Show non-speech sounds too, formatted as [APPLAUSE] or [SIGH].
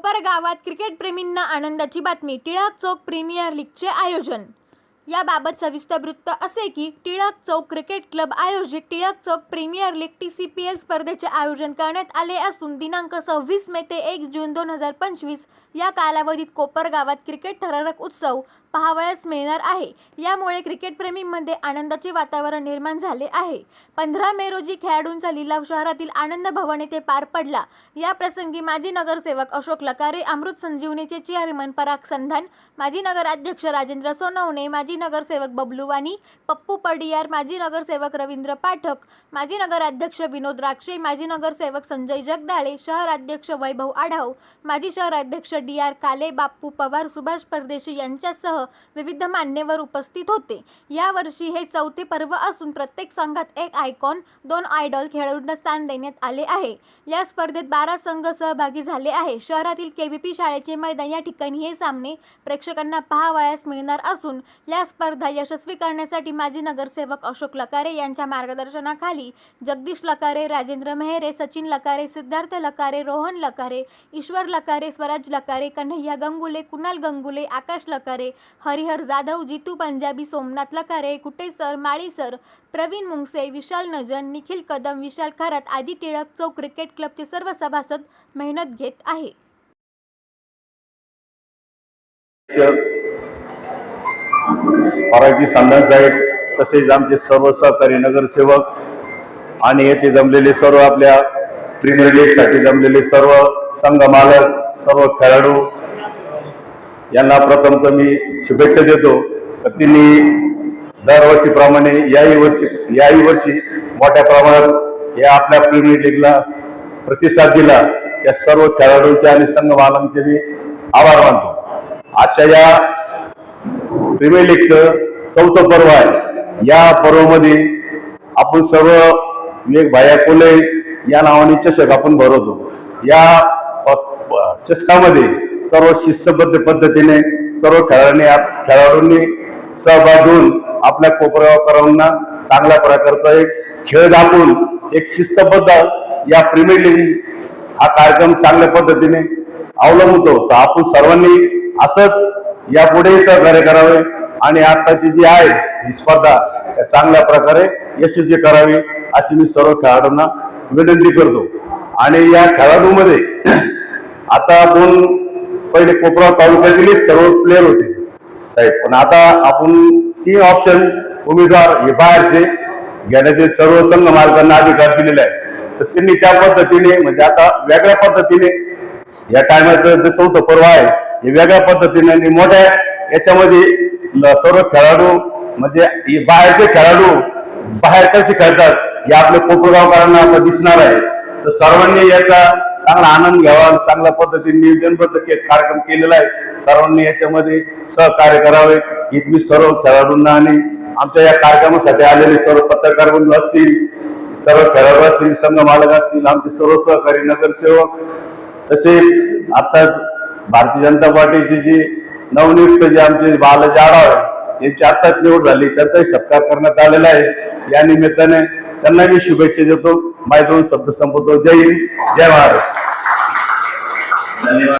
कोपर क्रिकेटप्रेमींना आनंदाची बातमी. टिळक चौक प्रीमियर लीगचे आयोजन. याबाबत सविस्तर वृत्त असे की टिळक चौक क्रिकेट क्लब आयोजित Tilak Chowk premier league T C P L स्पर्धेचे आयोजन करण्यात आले असून दिनांक सव्वीस मे ते एक जून दोन हजार पंचवीस या कालावधीत कोपर गावात क्रिकेट थरारक उत्सव पाहावयास मिळणार आहे. यामुळे क्रिकेटप्रेमींमध्ये आनंदाचे वातावरण निर्माण झाले आहे. पंधरा मे रोजी खेळाडूंचा लिलाव शहरातील आनंद भवन येथे पार पडला. या प्रसंगी माजी नगरसेवक अशोक लकारे अमृत संजीवनीचे चेअरमन पराग संधान माजी नगराध्यक्ष राजेंद्र सोनवणे माजी नगरसेवक बबलू वाणी पप्पू पडियार माजी नगरसेवक रवींद्र पाठक माजी नगराध्यक्ष विनोद राक्षे माजी नगरसेवक संजय जगदाळे शहराध्यक्ष वैभव आढाव माजी शहराध्यक्ष डी आर काले बाप्पू पवार सुभाष परदेशी यांच्यासह विविध मान्यवर उपस्थित होते. यावर्षी हे चौथे पर्व असून प्रत्येक संघात एक आयकॉन दोन आयडॉल खेळाडूंना स्थान देण्यात आले आहे. या स्पर्धेत बारा संघ सहभागी झाले आहे. शहरातील केबीपी शाळेचे मैदान या ठिकाणी हे सामने प्रेक्षकांना पाहावयास मिळणार असून या स्पर्धा यशस्वी करण्यासाठी माजी नगरसेवक अशोक लकारे यांच्या मार्गदर्शनाखाली जगदीश लकारे राजेंद्र मेहरे सचिन लकारे सिद्धार्थ लकारे रोहन लकारे ईश्वर लकारे स्वराज लकारे कन्हैया गंगुले कुणाल गंगुले आकाश लकारे हरिहर जाधव जितू पंजाबी सोमनाथ लकारे कुटेसर माळीसर प्रवीण मुंगसे विशाल नजन निखिल कदम विशाल खरात आदी टिळक चौक क्रिकेट क्लबचे सर्व सभासद मेहनत घेत आहे. फराजी संधान साहेब तसेच आमचे सर्व सहकारी नगरसेवक आणि येथे जमलेले सर्व आपल्या प्रीमियर लीगसाठी जमलेले सर्व संघ मालक सर्व खेळाडू यांना प्रथम तर मी शुभेच्छा देतो. तर त्यांनी दरवर्षीप्रमाणे याही वर्षी याही वर्षी मोठ्या प्रमाणात या आपल्या प्रीमियर लीगला प्रतिसाद दिला. त्या सर्व खेळाडूंचे आणि संघ मालकांचे मी आभार मानतो. आजच्या या प्रीमियर लीगचं चौथं पर्व आहे. या पर्वामध्ये आपण सर्व विवेक भाया कोले या नावाने चषक आपण भरवतो. या चषकामध्ये सर्व शिस्तबद्ध पद्धतीने सर्व खेळाडूंनी आप- खेळाडूंनी सहभाग घेऊन आपल्या कोपऱ्याकरांना चांगल्या प्रकारचा एक खेळ दाखवून एक शिस्तबद्ध या प्रीमियर लीग हा कार्यक्रम चांगल्या पद्धतीने अवलंबतो तर आपण सर्वांनी असंच यापुढेही सहकार्य करावे आणि आताची जी आहे ही स्पर्धा त्या चांगल्या प्रकारे यशस्वी करावी अशी मी सर्व खेळाडूंना विनंती करतो. आणि या खेळाडूमध्ये [CLEARS THROAT] आता दोन पहिले कोपरा तालुक्यातील सर्व प्लेअर होते. साहेब पण आता आपण तीन ऑप्शन उमेदवार हे बाहेरचे घेण्याचे सर्व संघ मालकांना अधिकार दिलेला आहे तर त्यांनी त्या पद्धतीने म्हणजे आता वेगळ्या पद्धतीने या टायमाचं जे चौथं पर्व आहे हे वेगळ्या पद्धतीने आणि मोठ्या याच्यामध्ये सर्व खेळाडू म्हणजे बाहेरचे खेळाडू बाहेर कसे खेळतात हे आपल्या कोपरगावकरांना आता दिसणार आहे. तर सर्वांनी याचा चांगला आनंद घ्यावा चांगल्या पद्धतीने नियोजनबद्ध कार्यक्रम केलेला आहे. सर्वांनी याच्यामध्ये सहकार्य करावे. हीच मी सर्व खेळाडूंना आणि आमच्या या कार्यक्रमासाठी आलेले सर्व पत्रकार बंधू असतील सर्व खेळाडू असतील संघ मालक असतील आमचे सर्व सहकारी नगरसेवक तसेच आता भारतीय जनता पार्टीची जी नवनियुक्त जे आमचे बालाजी आढाव यांची आताच निवड झाली त्यांचाही सत्कार करण्यात आलेला आहे. या निमित्ताने त्यांना मी शुभेच्छा देतो. माहिती शब्द संपवतो. जय हिंद जय महाराष्ट्र धन्यवाद.